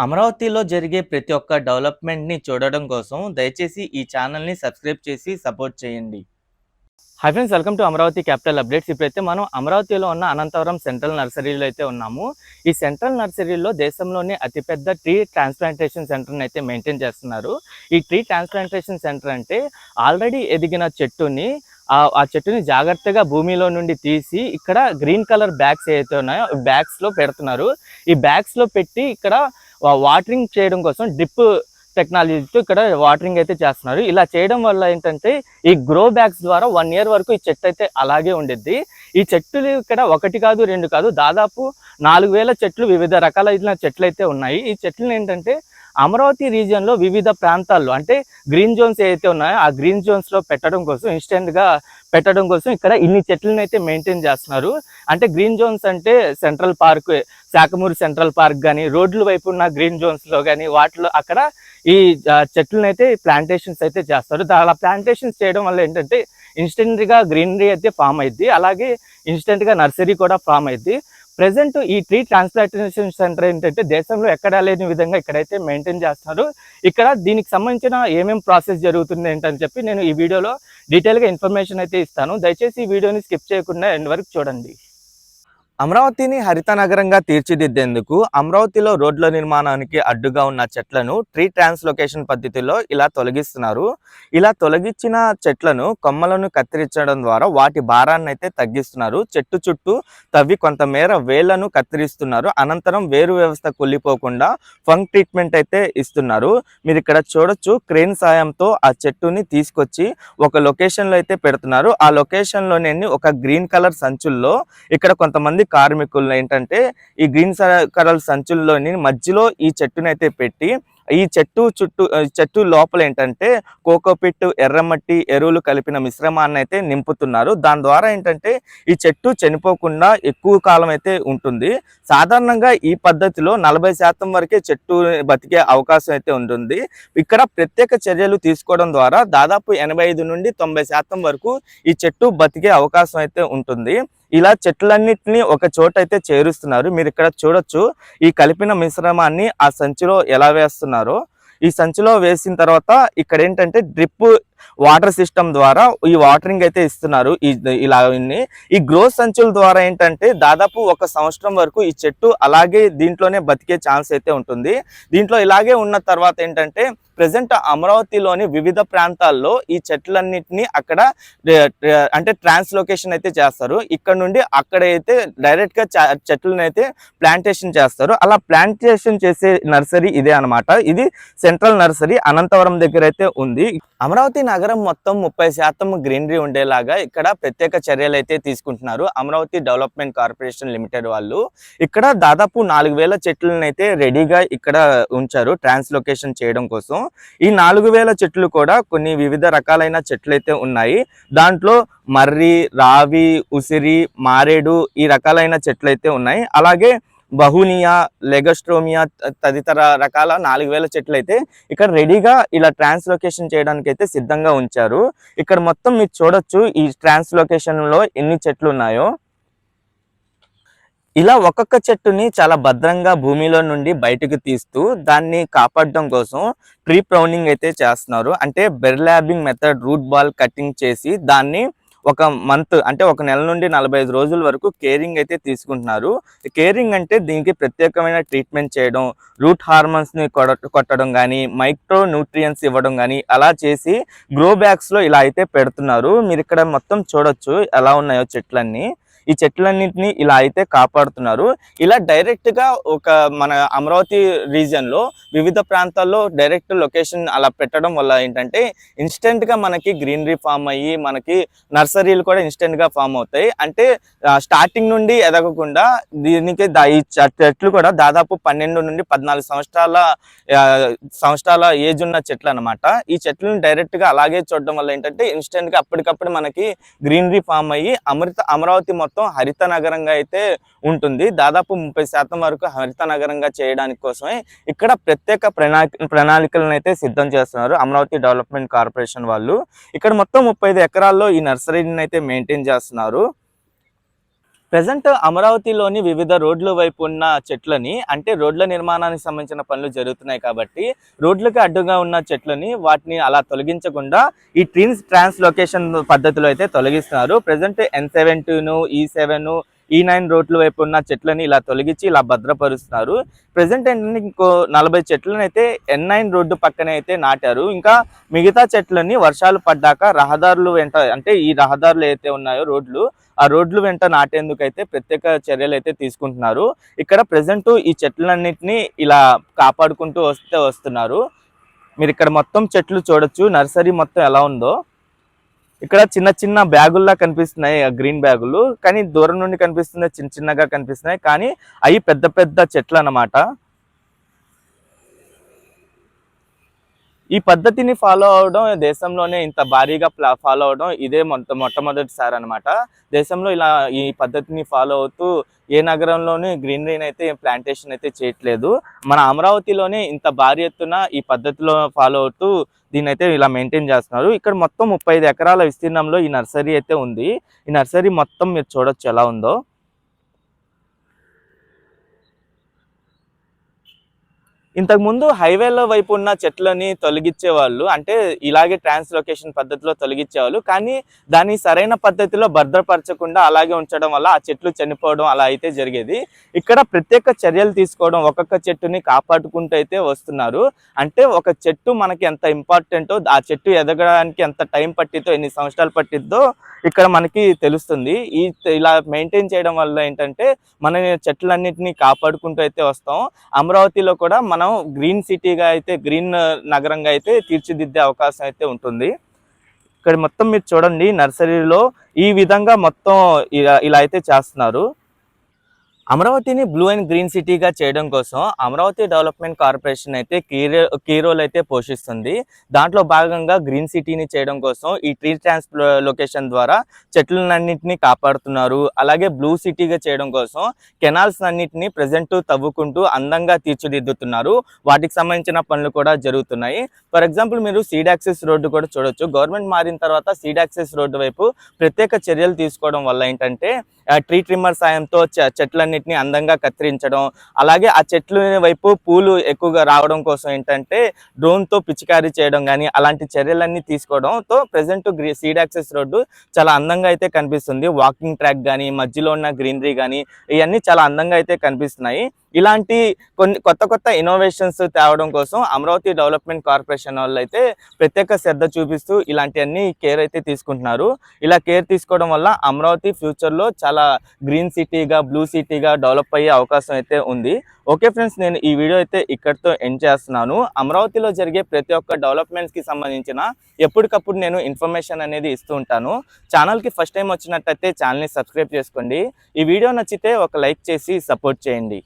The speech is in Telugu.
అమరావతిలో జరిగే ప్రతి ఒక్క డెవలప్మెంట్‌ని చూడడం కోసం దయచేసి ఈ ఛానల్‌ని సబ్స్క్రైబ్ చేసి సపోర్ట్ చేయండి. Hi friends welcome to Amaravati capital updates. ఇప్పుడైతే మనం అమరావతిలో ఉన్న అనంతవరం సెంట్రల్ నర్సరీలో అయితే ఉన్నాము. ఈ సెంట్రల్ నర్సరీలో దేశంలోనే అతిపెద్ద ట్రీ ట్రాన్స్‌ప్లాంటేషన్ సెంటర్‌ని అయితే మెయింటైన్ చేస్తున్నారు. ఈ ట్రీ ట్రాన్స్‌ప్లాంటేషన్ సెంటర్ అంటే ఆల్రెడీ ఎదిగిన చెట్టుని ఆ చెట్టుని జాగ్రత్తగా భూమిలో నుండి తీసి ఇక్కడ గ్రీన్ కలర్ బ్యాగ్స్ ఏవైతే ఉన్నాయో బ్యాగ్స్‌లో పెడుతున్నారు. ఈ బ్యాగ్స్‌లో పెట్టి ఇక్కడ వాటరింగ్ చేయడం కోసం డ్రిప్ టెక్నాలజీతో ఇక్కడ వాటరింగ్ అయితే చేస్తున్నారు. ఇలా చేయడం వల్ల ఏంటంటే ఈ గ్రో బ్యాగ్స్ ద్వారా వన్ ఇయర్ వరకు ఈ చెట్టు అయితే అలాగే ఉండిద్ది. ఈ చెట్టులు ఇక్కడ ఒకటి కాదు, రెండు కాదు దాదాపు 4000 చెట్లు వివిధ రకాలైన చెట్లయితే ఉన్నాయి. ఈ చెట్లు ఏంటంటే అమరావతి రీజియన్‌లో వివిధ ప్రాంతాల్లో అంటే గ్రీన్ జోన్స్ ఏవైతే ఉన్నాయో ఆ గ్రీన్ జోన్స్‌లో పెట్టడం కోసం ఇన్‌స్టెంట్‌గా పెట్టడం కోసం ఇక్కడ ఇన్ని చెట్లను అయితే మెయింటైన్ చేస్తున్నారు. అంటే గ్రీన్ జోన్స్ అంటే central park, Sakhamuru central park కానీ రోడ్ల వైపు ఉన్న గ్రీన్ జోన్స్‌లో కానీ వాటిలో అక్కడ ఈ చెట్లనైతే ప్లాంటేషన్స్ అయితే చేస్తారు. అలా ప్లాంటేషన్స్ చేయడం వల్ల ఏంటంటే ఇన్‌స్టెంట్‌గా గ్రీనరీ అయితే ఫామ్ అయింది అలాగే ఇన్‌స్టెంట్‌గా నర్సరీ కూడా ఫామ్ అయింది ప్రజెంట్ ఈ ట్రీ ట్రాన్స్‌ప్లాంటేషన్ సెంటర్ ఏంటంటే దేశంలో ఎక్కడా లేని విధంగా ఇక్కడైతే మెయింటైన్ చేస్తున్నారు. ఇక్కడ దీనికి సంబంధించిన ఏమేం ప్రాసెస్ జరుగుతుంది ఏంటని చెప్పి నేను ఈ వీడియోలో డీటెయిల్‌గా ఇన్ఫర్మేషన్ అయితే ఇస్తాను. దయచేసి ఈ వీడియోని స్కిప్ చేయకుండా ఎండ్ వరకు చూడండి. అమరావతిని హరిత నగరంగా తీర్చిదిద్దేందుకు అమరావతిలో రోడ్ల నిర్మాణానికి అడ్డుగా ఉన్న చెట్లను ట్రీ ట్రాన్స్‌లొకేషన్ పద్ధతిలో ఇలా తొలగిస్తున్నారు. ఇలా తొలగించిన చెట్లను కొమ్మలను కత్తిరించడం ద్వారా వాటి భారాన్ని అయితే తగ్గిస్తున్నారు. చెట్టు చుట్టూ తవ్వి కొంతమేర వేళ్ళను కత్తిరిస్తున్నారు. అనంతరం వేరు వ్యవస్థ కుళ్ళిపోకుండా ఫంగ్ ట్రీట్మెంట్ అయితే ఇస్తున్నారు. మీరు ఇక్కడ చూడొచ్చు క్రేన్ సాయంతో ఆ చెట్టుని తీసుకొచ్చి ఒక లొకేషన్‌లో అయితే పెడుతున్నారు. ఆ లొకేషన్లోనే ఒక గ్రీన్ కలర్ సంచుల్లో ఇక్కడ కొంతమంది కార్మికులు ఏంటంటే ఈ గ్రీన్ స కలర్ సంచుల్లోని మధ్యలో ఈ చెట్టునైతే పెట్టి ఈ చెట్టు చుట్టూ చెట్టు లోపల ఏంటంటే కోకోపిట్, ఎర్రమట్టి, ఎరువులు కలిపిన మిశ్రమాన్ని అయితే నింపుతున్నారు. దాని ద్వారా ఏంటంటే ఈ చెట్టు చనిపోకుండా ఎక్కువ కాలం అయితే ఉంటుంది. సాధారణంగా ఈ పద్ధతిలో 40% వరకే చెట్టు బతికే అవకాశం అయితే ఉంటుంది. ఇక్కడ ప్రత్యేక చర్యలు తీసుకోవడం ద్వారా దాదాపు 85-90% వరకు ఈ చెట్టు బతికే అవకాశం అయితే ఉంటుంది. ఇలా చెట్లన్నిటిని ఒక చోట అయితే చేరుస్తున్నారు. మీరు ఇక్కడ చూడొచ్చు ఈ కలిపిన మిశ్రమాన్ని ఆ సంచిలో ఎలా వేస్తున్నారో. ఈ సంచిలో వేసిన తర్వాత ఇక్కడ ఏంటంటే డ్రిప్ వాటర్ సిస్టమ్ ద్వారా ఈ వాటరింగ్ అయితే ఇస్తున్నారు. ఈ ఇలా ఇన్ని ఈ గ్రో సంచుల ద్వారా ఏంటంటే దాదాపు ఒక సంవత్సరం వరకు ఈ చెట్టు అలాగే దీంట్లోనే బతికే ఛాన్స్ అయితే ఉంటుంది. దీంట్లో ఇలాగే ఉన్న తర్వాత ఏంటంటే ప్రజెంట్ అమరావతిలోని వివిధ ప్రాంతాల్లో ఈ చెట్లన్నిటిని అక్కడ అంటే ట్రాన్స్లోకేషన్ అయితే చేస్తారు. ఇక్కడ నుండి అక్కడ అయితే డైరెక్ట్‌గా చెట్లను అయితే ప్లాంటేషన్ చేస్తారు. అలా ప్లాంటేషన్ చేసే నర్సరీ ఇదే అన్నమాట. ఇది సెంట్రల్ నర్సరీ అనంతవరం దగ్గర అయితే ఉంది. అమరావతి నగరం మొత్తం 30% గ్రీనరీ ఉండేలాగా ఇక్కడ ప్రత్యేక చర్యలు అయితే తీసుకుంటున్నారు. అమరావతి డెవలప్‌మెంట్ కార్పొరేషన్ లిమిటెడ్ వాళ్ళు. ఇక్కడ దాదాపు నాలుగు వేల చెట్లను అయితే రెడీగా ఇక్కడ ఉంచారు ట్రాన్స్‌లొకేషన్ చేయడం కోసం. ఈ 4000 చెట్లు కూడా కొన్ని వివిధ రకాలైన చెట్లయితే ఉన్నాయి. దాంట్లో మర్రి, రావి, ఉసిరి, మారేడు ఈ రకాలైన చెట్లయితే ఉన్నాయి. అలాగే బహునియా, లెగస్ట్రోమియా తదితర రకాల నాలుగు వేల చెట్లు అయితే ఇక్కడ రెడీగా ఇలా ట్రాన్స్లోకేషన్ చేయడానికి అయితే సిద్ధంగా ఉంచారు. ఇక్కడ మొత్తం మీరు చూడొచ్చు ఈ ట్రాన్స్లోకేషన్లో ఎన్ని చెట్లున్నాయో. ఇలా ఒక్కొక్క చెట్టుని చాలా భద్రంగా భూమిలో నుండి బయటకు తీస్తూ దాన్ని కాపాడడం కోసం ట్రీ ప్రౌనింగ్ అయితే చేస్తున్నారు. అంటే burlapping method root ball cutting చేసి దాన్ని ఒక మంత్ అంటే ఒక నెల నుండి 45 రోజుల వరకు కేరింగ్ అయితే తీసుకుంటున్నారు. కేరింగ్ అంటే దీనికి ప్రత్యేకమైన ట్రీట్మెంట్ చేయడం, రూట్ హార్మోన్స్‌ని కొడ కొట్టడం కానీ మైక్రో న్యూట్రియన్స్ ఇవ్వడం కానీ అలా చేసి గ్రో బ్యాగ్స్‌లో ఇలా అయితే పెడుతున్నారు. మీరు ఇక్కడ మొత్తం చూడొచ్చు ఎలా ఉన్నాయో చెట్లన్నీ. ఈ చెట్లన్నిటిని ఇలా అయితే కాపాడుతున్నారు. ఇలా డైరెక్ట్‌గా ఒక మన అమరావతి రీజియన్‌లో వివిధ ప్రాంతాల్లో డైరెక్ట్ లొకేషన్ అలా పెట్టడం వల్ల ఏంటంటే ఇన్‌స్టెంట్‌గా మనకి గ్రీనరీ ఫార్మ్ అయ్యి మనకి నర్సరీలు కూడా ఇన్‌స్టెంట్‌గా ఫామ్ అవుతాయి. అంటే స్టార్టింగ్ నుండి ఎదగకుండా దీనికి ఈ చెట్లు కూడా దాదాపు 12-14 సంవత్సరాల సంవత్సరాల ఏజ్ ఉన్న చెట్లు అనమాట ఈ చెట్లను డైరెక్ట్‌గా అలాగే చూడడం వల్ల ఏంటంటే ఇన్‌స్టెంట్‌గా అప్పటికప్పుడు మనకి గ్రీనరీ ఫార్మ్ అయ్యి అమృత అమరావతి మొత్తం హరిత నగరంగా అయితే ఉంటుంది. దాదాపు 30% వరకు హరిత నగరంగా చేయడానికి కోసమే ఇక్కడ ప్రత్యేక ప్రణా అయితే సిద్ధం చేస్తున్నారు అమరావతి డెవలప్‌మెంట్ కార్పొరేషన్ వాళ్ళు. ఇక్కడ మొత్తం 35 ఎకరాల్లో ఈ నర్సరీని అయితే మెయింటైన్ చేస్తున్నారు. ప్రజెంట్ అమరావతిలోని వివిధ రోడ్ల వైపు ఉన్న చెట్లని అంటే రోడ్ల నిర్మాణానికి సంబంధించిన పనులు జరుగుతున్నాయి కాబట్టి రోడ్లకు అడ్డుగా ఉన్న చెట్లని వాటిని అలా తొలగించకుండా ఈ ట్రీన్స్ ట్రాన్స్ లొకేషన్ పద్ధతిలో అయితే తొలగిస్తున్నారు. ప్రజెంట్ ఎన్ సెవెన్ టూను ఈ సెవెన్ E ఈ నైన్ రోడ్ల వైపు ఉన్న చెట్లని ఇలా తొలగించి ఇలా భద్రపరుస్తున్నారు ప్రజెంట్ ఏంటంటే ఇంకో నలభై చెట్లను అయితే ఎన్ నైన్ రోడ్డు పక్కనే అయితే నాటారు. ఇంకా మిగతా చెట్లని వర్షాలు పడ్డాక రహదారులు వెంట అంటే ఈ రహదారులు అయితే ఉన్నాయో రోడ్లు ఆ రోడ్లు వెంట నాటేందుకు అయితే ప్రత్యేక చర్యలు అయితే తీసుకుంటున్నారు. ఇక్కడ ప్రజెంట్ ఈ చెట్లన్నింటినీ ఇలా కాపాడుకుంటూ వస్తే వస్తున్నారు. మీరు ఇక్కడ మొత్తం చెట్లు చూడొచ్చు. నర్సరీ మొత్తం ఎలా ఉందో. ఇక్కడ చిన్న చిన్న బ్యాగుల్లా కనిపిస్తున్నాయి ఆ గ్రీన్ బ్యాగులు. కానీ దూరం నుండి కనిపిస్తున్నాయి చిన్న చిన్నగా కనిపిస్తున్నాయి. కానీ అవి పెద్ద పెద్ద చెట్లు అన్నమాట ఈ పద్ధతిని ఫాలో అవడం దేశంలోనే ఇంత భారీగా ఫాలో అవడం ఇదే మొట్ట మొట్టమొదటిసారి అనమాట దేశంలో ఇలా ఈ పద్ధతిని ఫాలో అవుతూ ఏ నగరంలోనే గ్రీనరీని అయితే ప్లాంటేషన్ అయితే చేయట్లేదు. మన అమరావతిలోనే ఇంత భారీ ఎత్తున ఈ పద్ధతిలో ఫాలో అవుతూ దీన్ని అయితే ఇలా మెయింటైన్ చేస్తున్నారు. ఇక్కడ మొత్తం ముప్పై ఐదు ఎకరాల విస్తీర్ణంలో ఈ నర్సరీ అయితే ఉంది. ఈ నర్సరీ మొత్తం మీరు చూడొచ్చు ఎలా ఉందో. ఇంతకు ముందు హైవేలో వైపు ఉన్న చెట్లని తొలగించే వాళ్ళు అంటే ఇలాగే ట్రాన్స్లొకేషన్ పద్ధతిలో తొలగించేవాళ్ళు. కానీ దాన్ని సరైన పద్ధతిలో భద్రపరచకుండా అలాగే ఉంచడం వల్ల ఆ చెట్లు చనిపోవడం అలా అయితే జరిగేది. ఇక్కడ ప్రత్యేక చర్యలు తీసుకోవడం ఒక్కొక్క చెట్టుని కాపాడుకుంటూ అయితే వస్తున్నారు. అంటే ఒక చెట్టు మనకి ఎంత ఇంపార్టెంటో ఆ చెట్టు ఎదగడానికి ఎంత టైం పట్టిద్దో ఎన్ని సంవత్సరాలు పట్టిద్దో ఇక్కడ మనకి తెలుస్తుంది. ఈ ఇలా మెయింటైన్ చేయడం వల్ల ఏంటంటే మన చెట్లన్నింటినీ కాపాడుకుంటూ అయితే వస్తాం. అమరావతిలో కూడా మన గ్రీన్ సిటీగా అయితే గ్రీన్ నగరంగా అయితే తీర్చిదిద్దే అవకాశం అయితే ఉంటుంది. ఇక్కడ మొత్తం మీరు చూడండి నర్సరీలో ఈ విధంగా మొత్తం ఇలా ఇలా అయితే చేస్తున్నారు. అమరావతిని బ్లూ అండ్ గ్రీన్ సిటీగా చేయడం కోసం అమరావతి డెవలప్మెంట్ కార్పొరేషన్ అయితే కీ కీ రోల్ అయితే పోషిస్తుంది. దాంట్లో భాగంగా గ్రీన్ సిటీని చేయడం కోసం ఈ ట్రీ ట్రాన్స్ లొకేషన్ ద్వారా చెట్లన్నింటినీ కాపాడుతున్నారు. అలాగే బ్లూ సిటీగా చేయడం కోసం కెనాల్స్ అన్నింటినీ ప్రజెంట్ తవ్వుకుంటూ అందంగా తీర్చిదిద్దుతున్నారు. వాటికి సంబంధించిన పనులు కూడా జరుగుతున్నాయి. ఫర్ ఎగ్జాంపుల్ మీరు సీడ్ యాక్సెస్ రోడ్డు కూడా చూడొచ్చు. గవర్నమెంట్ మారిన తర్వాత సీడ్ యాక్సెస్ రోడ్డు వైపు ప్రత్యేక చర్యలు తీసుకోవడం వల్ల ఏంటంటే ట్రీ ట్రిమ్మర్ సాయంతో చెట్లన్నీ చెట్లన్నిటిని అందంగా కత్తిరించడం అలాగే ఆ చెట్ల వైపు పూలు ఎక్కువగా రావడం కోసం ఏంటంటే డ్రోన్తో పిచికారీ చేయడం కానీ అలాంటి చర్యలన్నీ తీసుకోవడంతో ప్రజెంట్ సీడ్ యాక్సెస్ రోడ్డు చాలా అందంగా అయితే కనిపిస్తుంది. వాకింగ్ ట్రాక్ కానీ మధ్యలో ఉన్న గ్రీనరీ కానీ ఇవన్నీ చాలా అందంగా అయితే కనిపిస్తున్నాయి. ఇలాంటి కొన్ని కొత్త కొత్త ఇన్నోవేషన్స్ తేవడం కోసం అమరావతి డెవలప్మెంట్ కార్పొరేషన్ వాళ్ళు అయితే ప్రత్యేక శ్రద్ధ చూపిస్తూ ఇలాంటివన్నీ కేర్ అయితే తీసుకుంటున్నారు. ఇలా కేర్ తీసుకోవడం వల్ల అమరావతి ఫ్యూచర్లో చాలా గ్రీన్ సిటీగా బ్లూ సిటీగా డెవలప్ అయ్యే అవకాశం అయితే ఉంది. ఓకే ఫ్రెండ్స్ నేను ఈ వీడియో అయితే ఇక్కడితో ఎండ్ చేస్తున్నాను. అమరావతిలో జరిగే ప్రతి ఒక్క డెవలప్మెంట్స్కి సంబంధించిన ఎప్పటికప్పుడు నేను ఇన్ఫర్మేషన్ అనేది ఇస్తూ ఉంటాను. ఛానల్కి ఫస్ట్ టైం వచ్చినట్టయితే ఛానల్ని సబ్స్క్రైబ్ చేసుకోండి. ఈ వీడియో నచ్చితే ఒక లైక్ చేసి సపోర్ట్ చేయండి.